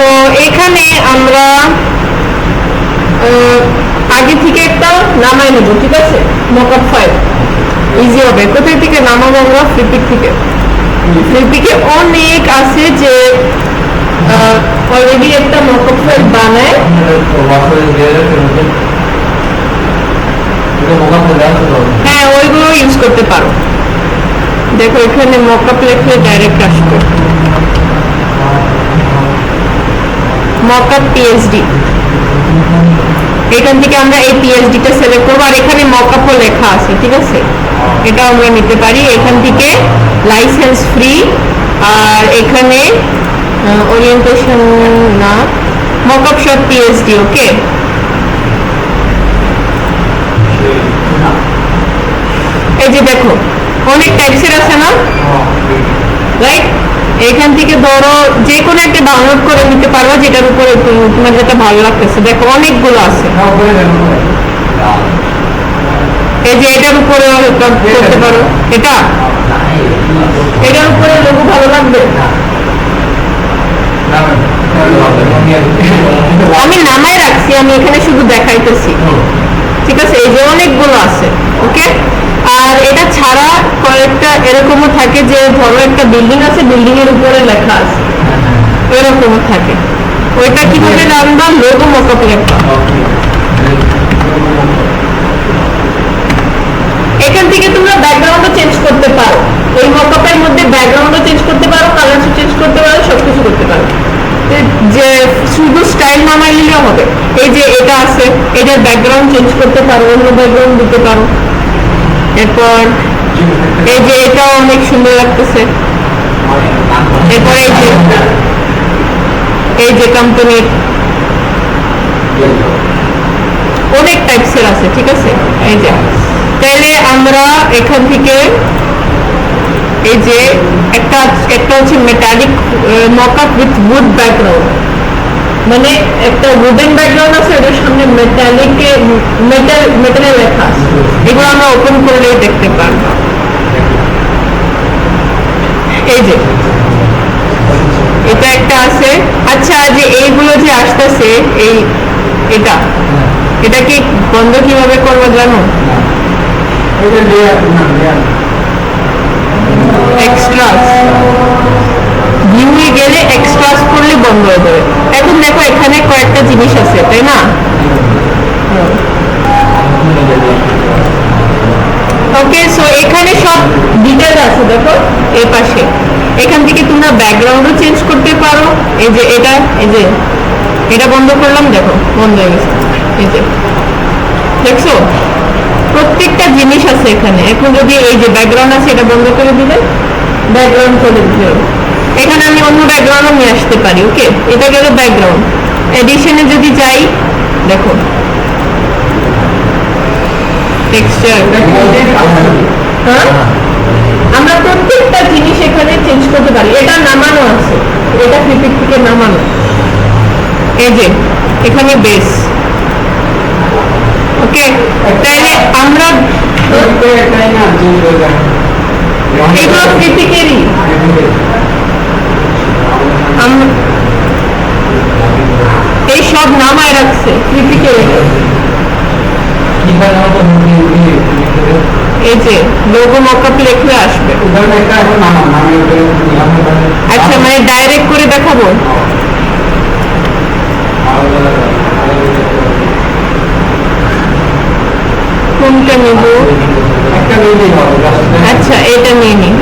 So এখানে আমরা আগে থেকে একটা নামাই নেব, ঠিক আছে? মকআপ ফাইল ইজি হবে। কোথায় থেকে নামাবো আমরা? ফ্লিপিক থেকে। ফ্লিপিকে অনেক আছে যে অলরেডি একটা মকআপ ফাইল বানায়। হ্যাঁ ওইগুলো ইউজ করতে পারো। দেখো, এখানে মকআপ লিখলে ডাইরেক্ট আসবে। মকআপ পিএইচডি এখান থেকে আমরা এই পিএইচডিটা সিলেক্ট করব, আর এখানে মকআপও লেখা আছে, ঠিক আছে? এটা আমরা নিতে পারি। এখান থেকে লাইসেন্স ফ্রি আর এখানে ওরিয়েন্টেশন না মকআপ শপ পিএইচডি ওকে এই যে দেখো, অনেক টাইপসের আছে না? রাইট এখান থেকে ধরো যে কোনো একটা ডাউনলোড করে নিতে পারো যেটার উপরে তোমার যেটা ভালো লাগতেছে। দেখো, অনেকগুলো আছে। এই যে এটার উপরে করতে পারো। এটা? এটার উপরে লোগো ভালো লাগবে? আমি নামাই রাখছি, আমি এখানে শুধু দেখাইতেছি। ঠিক আছে? এই যে অনেকগুলো আছে ওকে আর এটা ছাড়া কয়েকটা এরকমও থাকে যে ধরো একটা বিল্ডিং আছে বিল্ডিং এর উপরে লেখা আছে। এরকমও থাকে। ওইটা কীভাবে রাখবা? লোগো মকআপ লেখা এখান থেকে তোমরা ব্যাকগ্রাউন্ডও চেঞ্জ করতে পারো। এই মকআপের মধ্যে ব্যাকগ্রাউন্ডও চেঞ্জ করতে পারো কালার চেঞ্জ করতে পারো, সবকিছু করতে পারো। যে- যে শুধু স্টাইল নামাই নিলেও হবে। এই যে এটা আছে, এটার ব্যাকগ্রাউন্ড চেঞ্জ করতে পারো, অন্য ব্যাকগ্রাউন্ড দিতে পারো। এরপর এই যে এটাও অনেক সুন্দর লাগতেছে। এরপর এই যে এই যে কোম্পানির অনেক টাইপসের আছে, ঠিক আছে? এই যে তাহলে আমরা এখান থেকে এই যে একটা একটা হচ্ছে metallic mockup with wood background মানে একটা উডেন ব্যাকগ্রাউন্ড আছে ওটার সামনে মেটালিকে মেটাল মেটালের লেখা আছে। এগুলো আমরা ওপেন করলেই দেখতে পারব। এই যে এটা একটা আছে। আচ্ছা যে এইগুলো যে আসতেছে এই এটা এটা কি বন্ধ কীভাবে করব জানো? এক্সট্রাস ভিউয়ে গেলে এক্সট্রাস করলে বন্ধ হয়ে যাবে। এখন দেখো এখানে কয়েকটা জিনিস আছে, তাই না? ওকে সো এখানে সব ডিটেল আছে, দেখো এই পাশে। এখান থেকে তোমরা ব্যাকগ্রাউন্ডও চেঞ্জ করতে পারো। এই যে এটা, এই যে এটা বন্ধ করলাম, দেখো, বন্ধ হয়ে গেছে। এই যে, দেখছ? প্রত্যেকটা জিনিস আছে এখানে। এখন যদি এই যে ব্যাকগ্রাউন্ড আছে, এটা বন্ধ করে দিলে ব্যাকগ্রাউন্ড করে দিলে। এখানে আমি অন্য ব্যাকগ্রাউন্ডও নিয়ে আসতে পারি ওকে এটা গেল ব্যাকগ্রাউন্ড এডিশনে যদি যাই দেখো। টেক্সচার হ্যাঁ? আমরা প্রত্যেকটা জিনিস এখানে চেঞ্জ করতে পারি। এটা নামানো আছে। এটা ফ্লিপিক থেকে নামানো। এই যে এখানে বেস ওকে তাহলে আমরা এইগুলো ফ্লিপিকেরই আম- এই সব নামায় রাখছে ফ্লিপিকের এই যে লোগো মকআপ লেখলে আসবে। আচ্ছা মানে ডাইরেক্ট করে দেখাবো কোনটা নেব আচ্ছা এটা নিয়ে নিই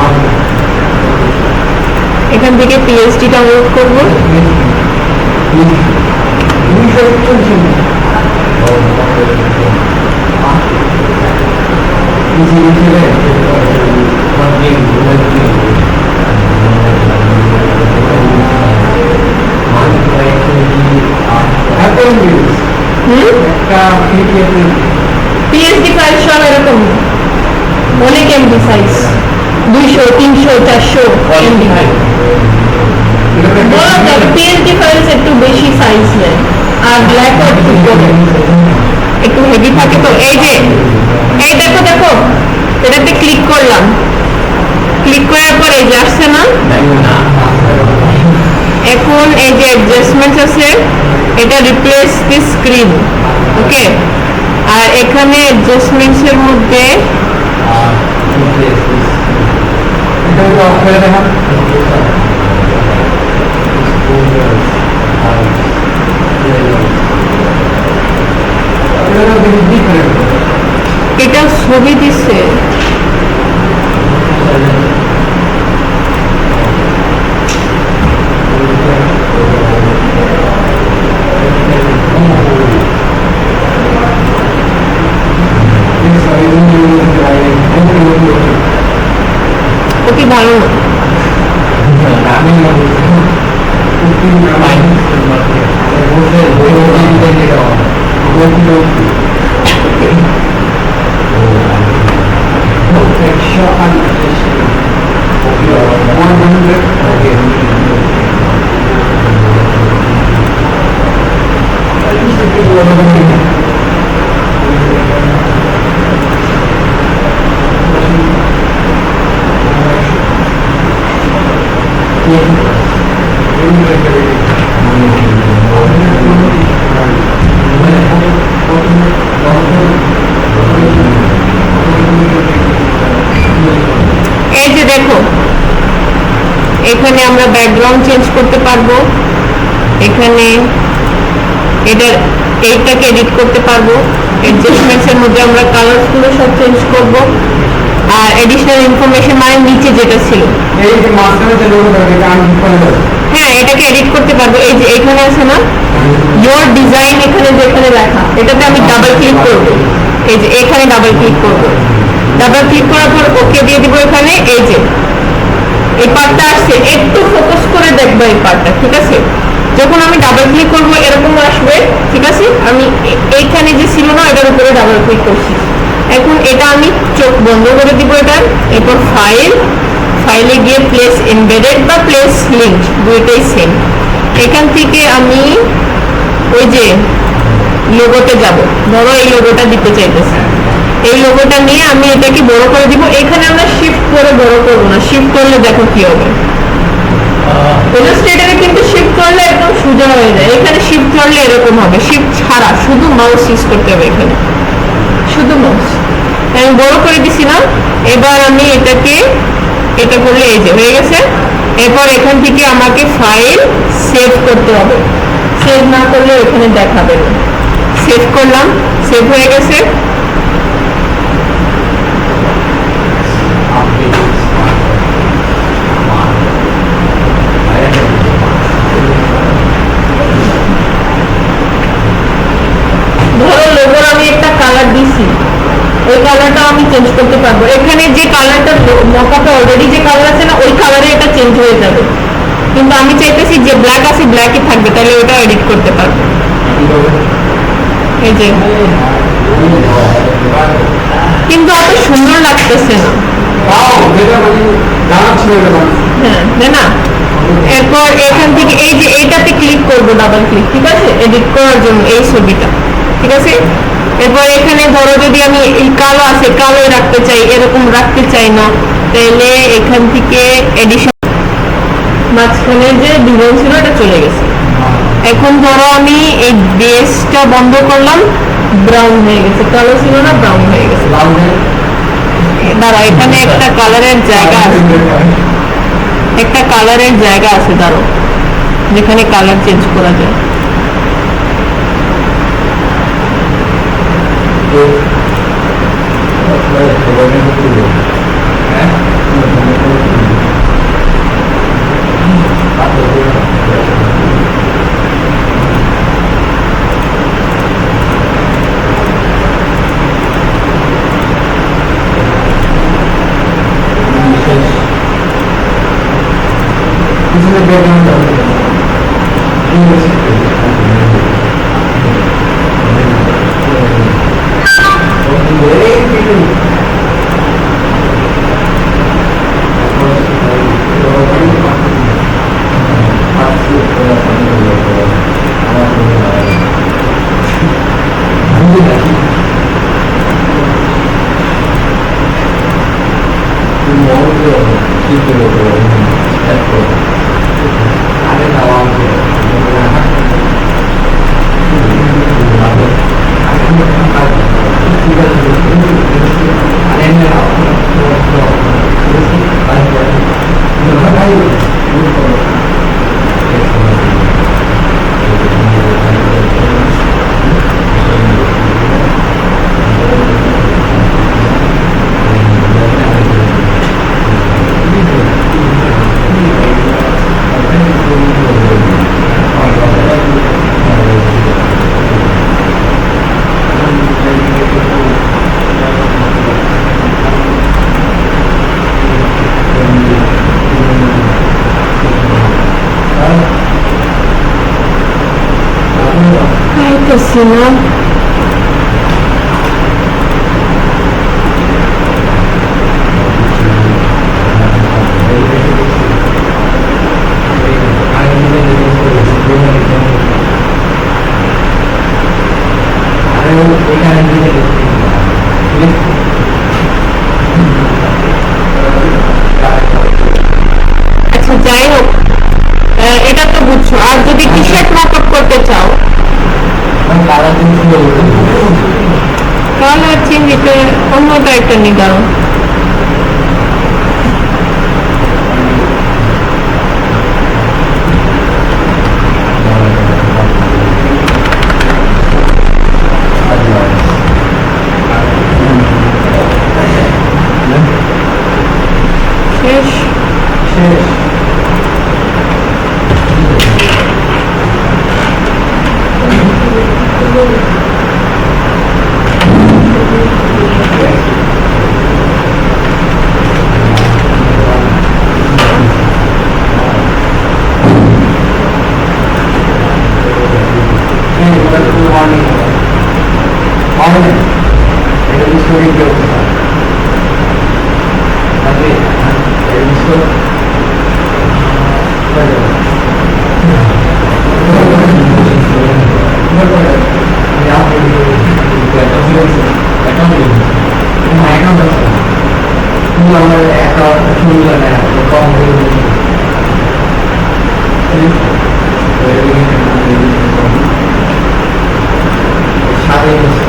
পিএইচডি ডাউনলোড করব। পিএইচডি ফাইল সব অনেক এমবি সাইজ দুইশো তিনশো চারশো এমবি ফাইলস একটু বেশি সাইজ নেয়, আর ব্ল্যাক একটু একটু হেভি থাকে তো। এই যে, এই দেখো দেখো, এটাতে ক্লিক করলাম। ক্লিক করার পর এই যে আসছে না? এখন এই যে অ্যাডজাস্টমেন্ট আছে, এটা রিপ্লেস দি স্ক্রিন ওকে আর এখানে অ্যাডজাস্টমেন্টস এর মধ্যে এটা অফ করে এটা ছবি দিছে। এই যে দেখো এখানে আমরা ব্যাকগ্রাউন্ড চেঞ্জ করতে পারব। এখানে এটার এইটাকে এডিট করতে পারব। অ্যাডজাস্টমেন্টস এর মধ্যে আমরা কালারসগুলো সব চেঞ্জ করব। আর এডিশনাল ইনফরমেশন মানে নিচে যেটা ছিল। হ্যাঁ এটাকে এডিট করতে পারব। এই যে এখানে আছে না? ইয়োর ডিজাইন এখানে যেখানে লেখা এটাতে আমি ডাবল ক্লিক করব। এই যে এখানে ডাবল ক্লিক করব। ডাবল ক্লিক করার পর ওকে দিয়ে দিব এখানে। এই যে এই পার্টটা আসছে। একটু ফোকাস করে দেখব এই পার্টটা ঠিক আছে? যখন আমি ডাবল ক্লিক করব এরকম আসবে ঠিক আছে আমি এ- এইখানে যে ছিল না এটার উপরে ডাবল ক্লিক করছি। এখন এটা আমি চোখ বন্ধ করে দিব এটার এরপর ফাইল ফাইলে গিয়ে প্লেস এমবেডেড বা প্লেস লিঙ্ক দুইটাই সেম এখান থেকে আমি ওই যে লোগোতে যাব। ধরো এই লোগোটা দিতে চাইতেছি। এই লোগোটা নিয়ে আমি এটাকে বড় করে দিব। এখানে আমরা শিফট করে বড় করব না। শিফট করলে দেখো কি হবে। ইলাস্ট্রেটরে কিন্তু শিফট করলে একদম সোজা হয়ে যায়। এখানে শিফট করলে এরকম হবে। শিফট ছাড়া শুধু মাউস ইউজ করতে হবে এখানে। শুধু মাউস আমি বড় করে দিছি না এবার আমি এটাকে, এটা করলে এই যে হয়ে গেছে। এরপর এখান থেকে আমাকে ফাইল সেভ করতে হবে। সেভ না করলে এখানে দেখাবে না। সেভ করলাম সেভ হয়ে গেছে ধরো লোগোর আমি একটা কালার দিছি ওই কালারটা আমি চেঞ্জ করতে পারব। এখানে যে কালারটা মকাপে অলরেডি যে কালার আছে না, ওই কালারে এটা চেঞ্জ হয়ে যাবে। কিন্তু আমি চাইতেছি যে ব্ল্যাক আছে ব্ল্যাকই থাকবে, তাহলে ওটা এডিট করতে পারব। এই যে। কিন্তু অত সুন্দর লাগতেছে না। হ্যাঁ না এরপর এখান থেকে এই যে, এইটাতে ক্লিক করব ডাবল ক্লিক ঠিক আছে? এডিট করার জন্য এই ছবিটা, ঠিক আছে? এরপর এখানে ধরো যদি আমি এই কালো আছে কালো রাখতে চাই এরকম রাখতে চাই না তাহলে এখান থেকে এডিশন মাঝখানে যে ডিজাইন ছিল এটা চলে গেছে। এখন ধরো আমি এই বেসটা বন্ধ করলাম ব্রাউন হয়ে গেছে। কালো ছিল না ব্রাউন হয়ে গেছে। দাঁড়া এখানে একটা কালারের জায়গা আছে। একটা কালারের জায়গা আছে ধরো যেখানে কালার চেঞ্জ করা যায়। পিছনে ব্যাকগ্রাউন্ড আছে আরে পারতেছি আচ্ছা যাই হোক। এটা তো বুঝছ। আর যদি টি শার্ট মাপক করতে চাও? তাহলে হচ্ছে নিতে অন্যটা একটা নিদাও শেষ 하는 이런 소리 경우가 나중에 여기서 맞아요. Thank you.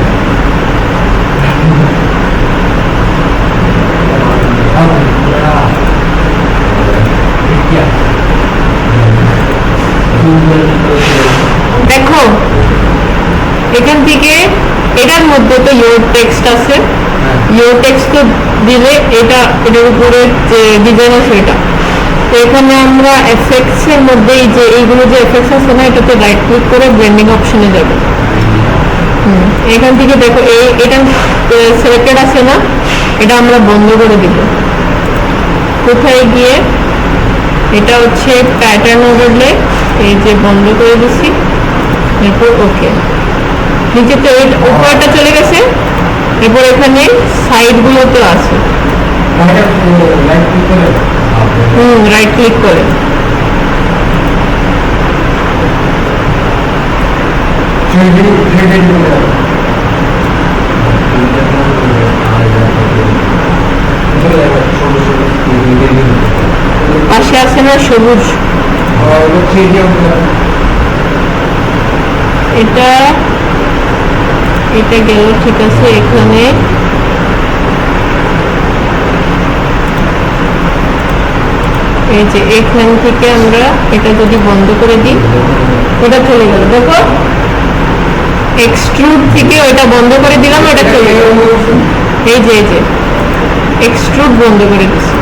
দিলে এটা, এটার উপরে যে ডিজাইন আছে এটা। তো এখানে আমরা এফেক্টস এর মধ্যে এই যে এইগুলো যে এফেক্টস আছে না, এটাতে রাইট ক্লিক করে ব্লেন্ডিং অপশনে যাবে। এখান থেকে দেখো, এই, এটা সিলেক্টেড আছে না, এটা আমরা বন্ধ করে দিব। কোথায় গিয়ে? এটা হচ্ছে প্যাটার্ন ওভারলে এই যে বন্ধ করে দিছি। এরপর ওকে নিচে তো উপরটা চলে গেছে। এরপর এখানে সাইডগুলোতে আছে। হুম রাইট ক্লিক করে। পাশে আছে না সবুজ? এটা এটা গেল, ঠিক আছে, এখানে। এই যে এখান থেকে আমরা এটা যদি বন্ধ করে দিই, ওটা চলে গেল। দেখো এক্সট্রুড থেকে ওটা বন্ধ করে দিলাম, ওটা চলে গেল। এই যে এই যে এক্সট্রুড বন্ধ করে দিছি।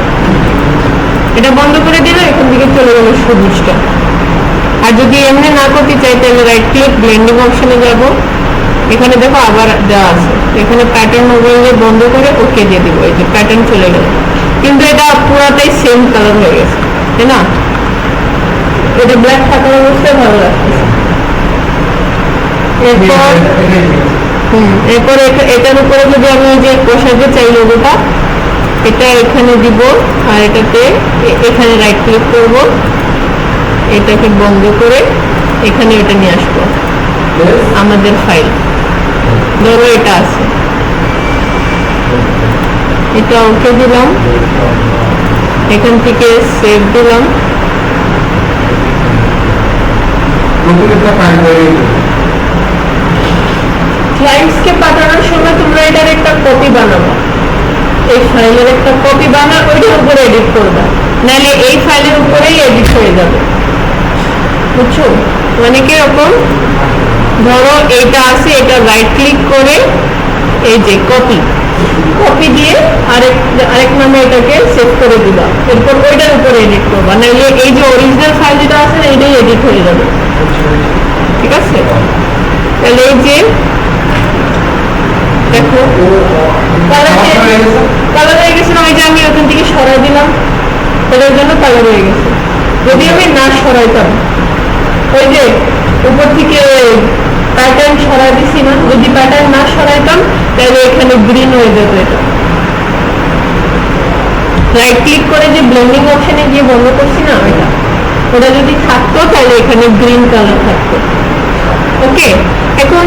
এটা বন্ধ করে দিলে এখান থেকে চলে গেল সবুজটা। আর যদি এমনি না করতে চাই, তাহলে রাইট ক্লিক ব্লেন্ডিং অপশনে যাব। এখানে দেখো আবার দেওয়া আছে। এখানে প্যাটার্ন মোবাইলে বন্ধ করে ওকে দিয়ে দিব। এই যে প্যাটার্ন চলে গেল। কিন্তু এটা পুরাটাই সেম কালার হয়ে গেছে, তাই না? এটা ব্ল্যাক থাকার অবস্থায় ভালো লাগতেছে এরপর এরপর এটা- এটার উপরে যদি আমি যে বসাতে চাই লোগোটা, এটা এখানে দিব আর এটাতে এখানে রাইট ক্লিক করব। এটাকে বন্ধ করে এখানে এটা নিয়ে আসব। আমাদের ফাইল ধরো এটা আছে। এটা ওকে দিলাম। এখান থেকে সেভ দিলাম। ক্লায়েন্টসকে পাঠানোর সময় তোমরা এটার একটা কপি বানাবো। এই ফাইলের একটা কপি বানা ওইটার উপরে এডিট করবে নাহলে এই ফাইলের উপরেই এডিট হয়ে যাবে। বুঝছ? মানে কীরকম ধরো এইটা আছে এটা রাইট ক্লিক করে এই যে কপি কপি দিয়ে আরেক আরেক নামে এটাকে সেভ করে দিবা। এরপর ওইটার উপরে এডিট করবা। নাহলে এই যে অরিজিনাল ফাইল যেটা আছে না এটাই এডিট হয়ে যাবে। ঠিক আছে? তাহলে এই যে দেখো কালার কালার হয়ে গেছে। না ওই যে আমি ওখান থেকে সরাই দিলাম। এটার জন্য কালার হয়ে গেছে। যদি আমি না সরাইতাম ওই যে উপর থেকে প্যাটার্ন সরাই দিছি না। যদি প্যাটার্ন না সরাইতাম, তাহলে এখানে গ্রিন হয়ে যেত এটা। রাইট ক্লিক করে যে ব্লেন্ডিং অপশনে গিয়ে বন্ধ করছি না ওইটা। ওটা যদি থাকতো, তাহলে এখানে গ্রিন কালার থাকতো। ওকে এখন